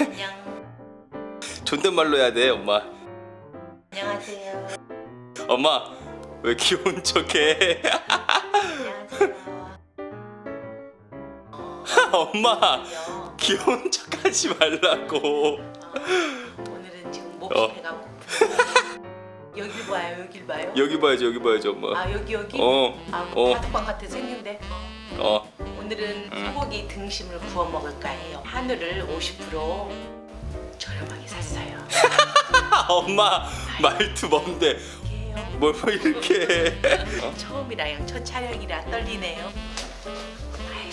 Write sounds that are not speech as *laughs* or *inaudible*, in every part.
안녕. 존댓말로 해야 돼 엄마 안녕하세요. 엄마 왜 귀여운 척해 안녕하세요. *laughs* 엄마 안녕. 귀여운 척하지 말라고 오늘은 지금 어. 목이 배가 고프고 여길 봐요. 여길 봐요. 여기 봐야지 여기 봐야지 엄마 아 여기 여기. 어 아 어. 파도방 같아 생긴데. 어. 오늘은 음. 소고기 등심을 구워 먹을까 해요. 한우를 50% 저렴하게 샀어요. 아, *laughs* 엄마 말투 뭔데 이게요. 뭘뭐 이렇게 해 어? 처음이라 첫 촬영이라 떨리네요. 아유,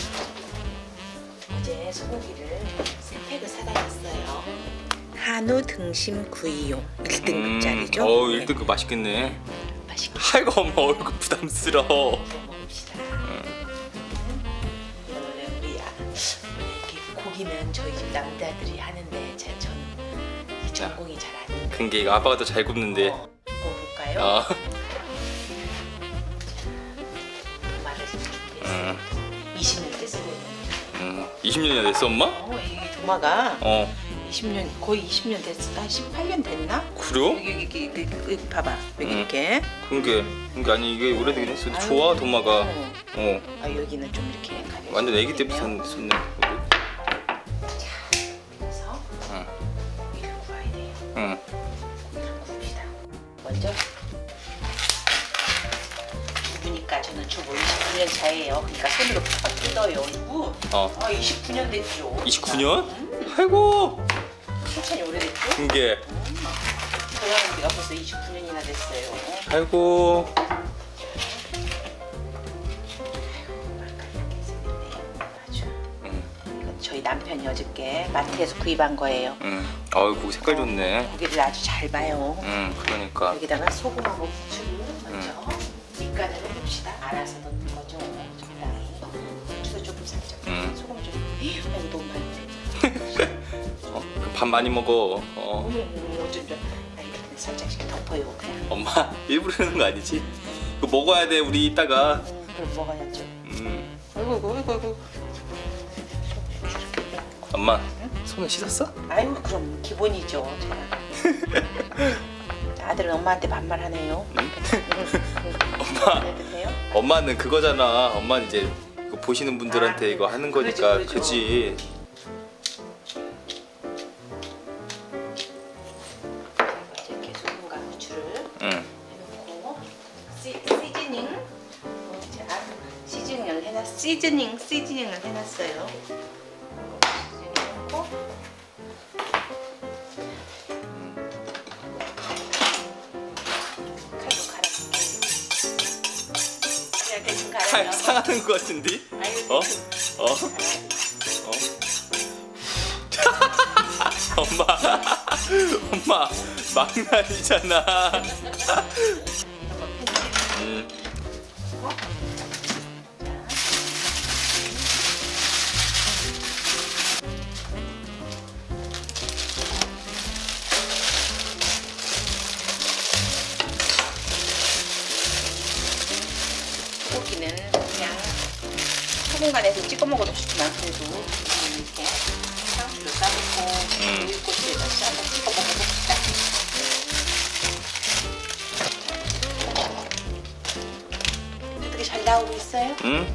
어제 소고기를 세 팩을 사다 놨어요. 한우 등심 구이용 1등급짜리죠. 어 1등급 맛있겠네 맛있게 아이고 엄마 얼굴 부담스러워 남자들이 하는데 제 저는 이 전공이 잘 아닌데. 근게 이거 아빠가 더 잘 굽는데 어, 먹어볼까요? 어. 준비했어요. 음, 20년 됐어요. 음. 20년이나 됐어 엄마? 어, 이 도마가 어 20년 거의 20년 됐어. 한 18년 됐나? 그래요? 여기 여기 여기, 여기, 여기 봐봐. 여기 음. 이렇게. 그게 그게 아니 이게 오래되긴 했어 아유, 좋아 도마가 어. 어 아 여기는 좀 이렇게 가볍게. 완전 애기 때부터 썼네 먼저 구우니까 저는 주부 29년 차예요. 그러니까 손으로 팍 뜯어요. 어아 29년 됐죠. 29년? 음, 아이고 천천히 오래됐죠. 그게 결혼한 지가 벌써 29년이나 됐어요. 아이고 남편이 어저께 마트에서 구입한 거예요. 응 아이고 고기 색깔 좋네 고기를 아주 잘 봐요. 응 그러니까 여기다가 소금하고 부추를 먼저 밑간을 해봅시다. 알아서 넣는 거죠. 적당히. 부추도 조금 살짝. 음. 소금 좀. 아이고 너무 많이. *laughs* 어, 그밥 많이 먹어 어 어머 어머 어쩜 좀. 아 이렇게 살짝씩 덮어요 그냥. 엄마 *laughs* 일부러 그러는 거 아니지? 그거 먹어야 돼 우리 이따가 음, 그럼 먹어야죠. 음 아이고 아이고 아이고 아이고. 엄마 손을 씻었어? 아유 그럼 기본이죠. 제가. 아들은 엄마한테 반말하네요. 엄마? 엄마는 그거잖아 엄마는 이제 이거 보시는 분들한테 아, 이거 하는 그러죠, 거니까 그러죠. 그지 이렇게 소금과 부추를 응 해놓고 시, 시즈닝 어, 자, 시즈닝을 해놨 시즈닝 시즈닝을 해놨어요. 갈아요. 상하는 거 같은데? 어? 어? 어? *laughs* 엄마 엄마 망나니잖아 음. 소금간에서 찍어 먹어도 좋지만 그래도 이렇게 상추를 싸놓고 음. 오이고추에다 싸서 찍어 먹어봅시다. 어떻게 잘 나오고 있어요? 응?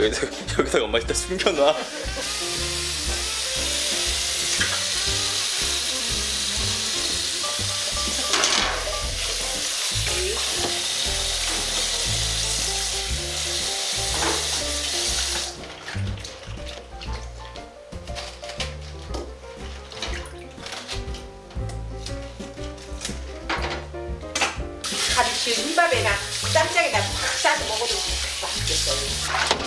여기다 여기다가 엄마 이따 숨겨놔 가르치 흰밥에나 쌈장에다 팍 싸서 먹어도 맛있겠어요.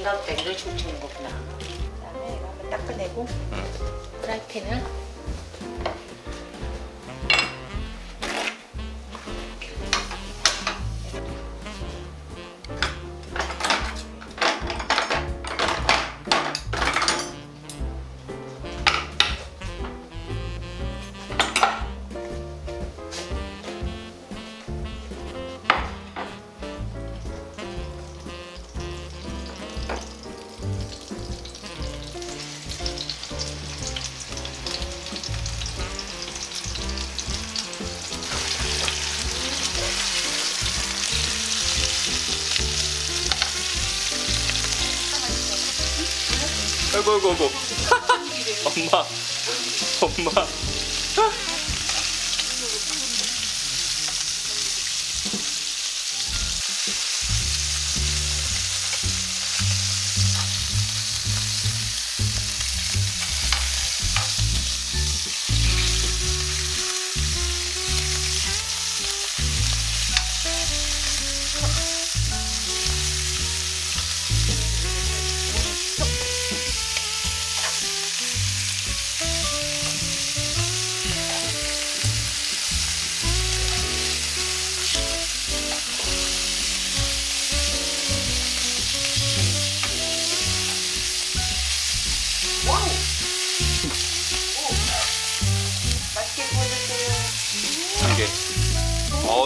이런 식으로 찍는 거구나. 그다음에 이거 한번 닦아내고 프라이팬을 아이고 아이고 아이고. 엄마. 엄마.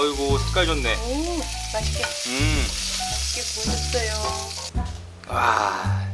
어이구 색깔 좋네. 오, 맛있게 음. 맛있게 구워졌어요. 와.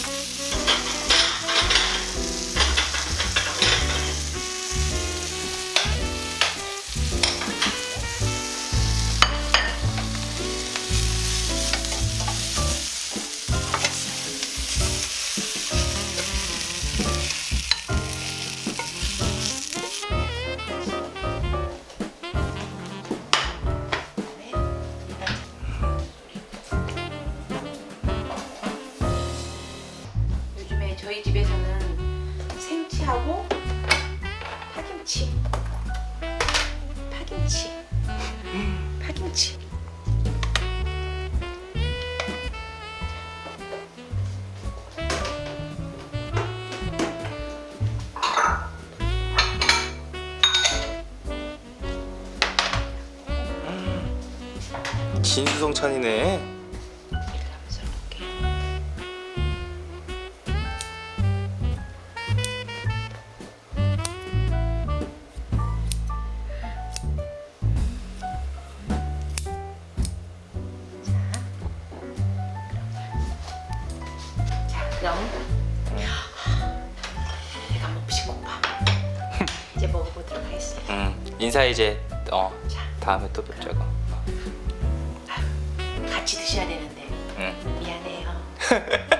진수성찬이네. 이제 먹어보도록 하겠습니다. 음. 인사 이제 어 자, 다음에 또 뵙자고. 같이 드셔야 되는데 응. 미안해요. *laughs*